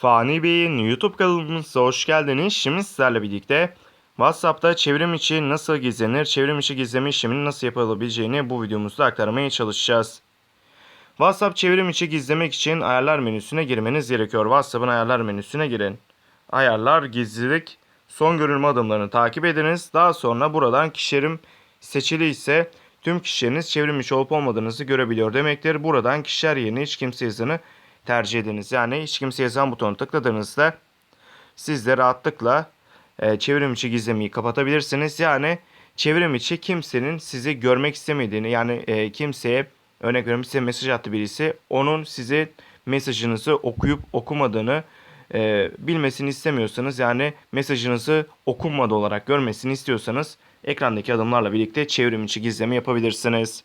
Fani Bey'in YouTube kanalımıza hoş geldiniz. Şimdi sizlerle birlikte WhatsApp'ta çevrim içi nasıl gizlenir, çevrim içi gizleme işleminin nasıl yapılabileceğini bu videomuzda aktarmaya çalışacağız. WhatsApp çevrim içi gizlemek için ayarlar menüsüne girmeniz gerekiyor. WhatsApp'ın ayarlar menüsüne girin. Ayarlar, gizlilik, son görünme adımlarını takip ediniz. Daha sonra buradan kişilerim seçili ise tüm kişileriniz çevrim içi olup olmadığınızı görebiliyor demektir. Buradan kişiler yerine hiç kimse yazını tercih ediniz. Yani hiç kimse yazan butonu tıkladığınızda siz de rahatlıkla e, çevrim içi gizlemeyi kapatabilirsiniz. Yani çevrim içi kimsenin sizi görmek istemediğini yani e, kimseye örnek veriyorum size mesaj attı birisi onun size mesajınızı okuyup okumadığını e, bilmesini istemiyorsanız yani mesajınızı okunmadı olarak görmesini istiyorsanız ekrandaki adımlarla birlikte çevrim içi gizleme yapabilirsiniz.